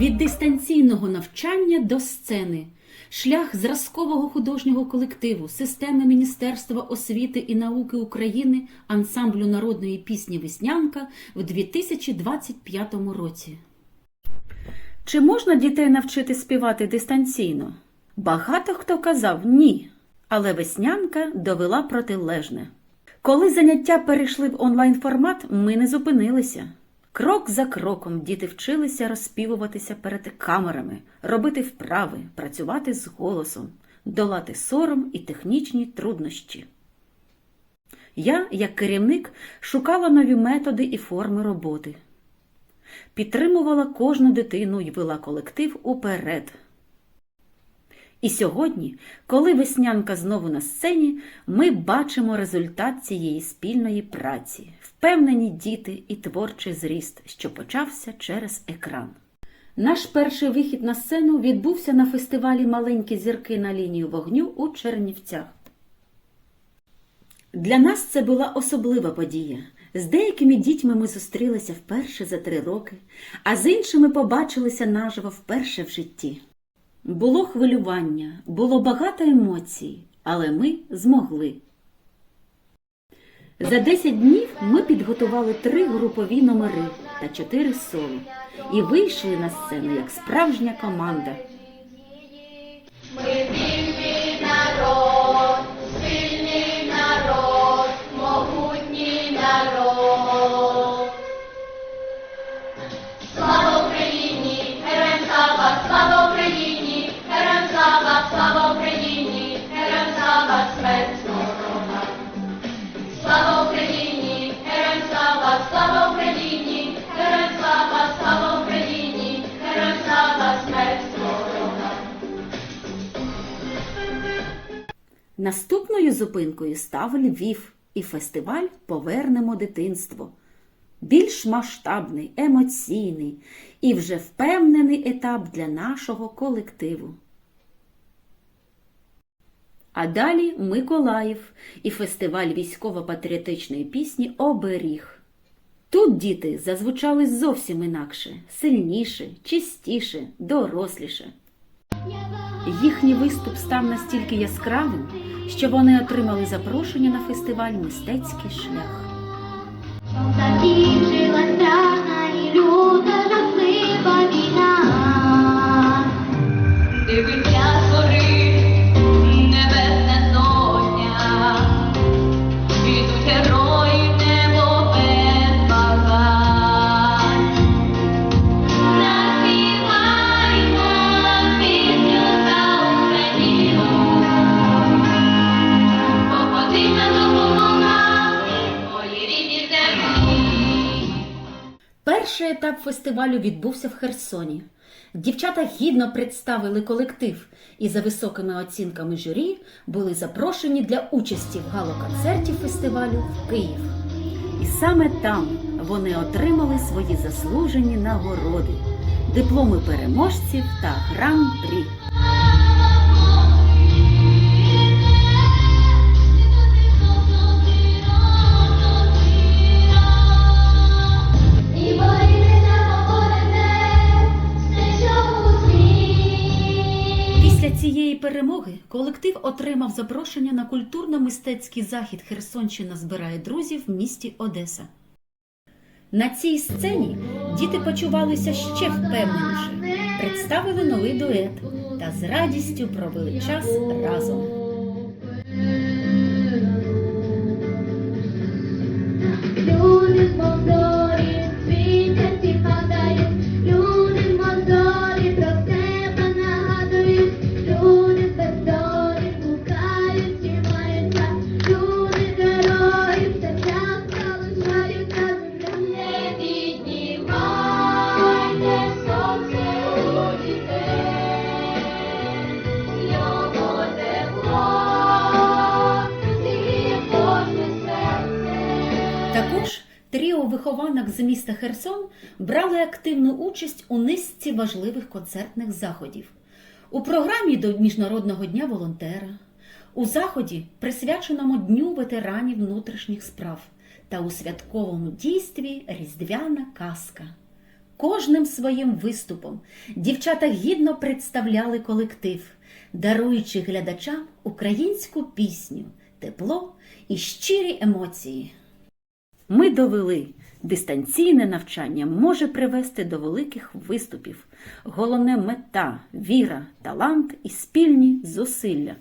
Від дистанційного навчання до сцени. Шлях зразкового художнього колективу системи Міністерства освіти і науки України ансамблю народної пісні Веснянка в 2025 році. Чи можна дітей навчити співати дистанційно? Багато хто казав ні, але Веснянка довела протилежне. Коли заняття перейшли в онлайн формат, ми не зупинилися. Крок за кроком діти вчилися розпівуватися перед камерами, робити вправи, працювати з голосом, долати сором і технічні труднощі. Я, як керівник, шукала нові методи і форми роботи, підтримувала кожну дитину і вела колектив уперед. І сьогодні, коли веснянка знову на сцені, ми бачимо результат цієї спільної праці, впевнені діти і творчий зріст, що почався через екран. Наш перший вихід на сцену відбувся на фестивалі Маленькі зірки на лінію вогню у Чернівцях. Для нас це була особлива подія. З деякими дітьми ми зустрілися вперше за три роки, а з іншими побачилися наживо вперше в житті. Було хвилювання, було багато емоцій, але ми змогли. За 10 днів ми підготували три групові номери та чотири соло і вийшли на сцену як справжня команда. Наступною зупинкою став Львів і фестиваль Повернемо дитинство. Більш масштабний, емоційний і вже впевнений етап для нашого колективу. А далі Миколаїв і фестиваль військово-патріотичної пісні Оберіг. Тут діти зазвучали зовсім інакше, сильніше, чистіше, доросліше. Їхній виступ став настільки яскравим, що вони отримали запрошення на фестиваль Мистецький шлях. Перший етап фестивалю відбувся в Херсоні. Дівчата гідно представили колектив і за високими оцінками журі були запрошені для участі в галоконцерті фестивалю в Київ. І саме там вони отримали свої заслужені нагороди, дипломи переможців та гран-прі. Перемоги колектив отримав запрошення на культурно-мистецький захід Херсонщина збирає друзів в місті Одеса. На цій сцені діти почувалися ще впевненіше, представили новий дует та з радістю провели час разом. Тріо вихованок з міста Херсон брали активну участь у низці важливих концертних заходів. У програмі до Міжнародного дня волонтера, у заході, присвяченому Дню ветеранів внутрішніх справ та у святковому дійстві Різдвяна казка. кожним своїм виступом дівчата гідно представляли колектив, даруючи глядачам українську пісню, тепло і щирі емоції. Ми довели, дистанційне навчання може привести до великих виступів. Головне мета, віра, талант і спільні зусилля.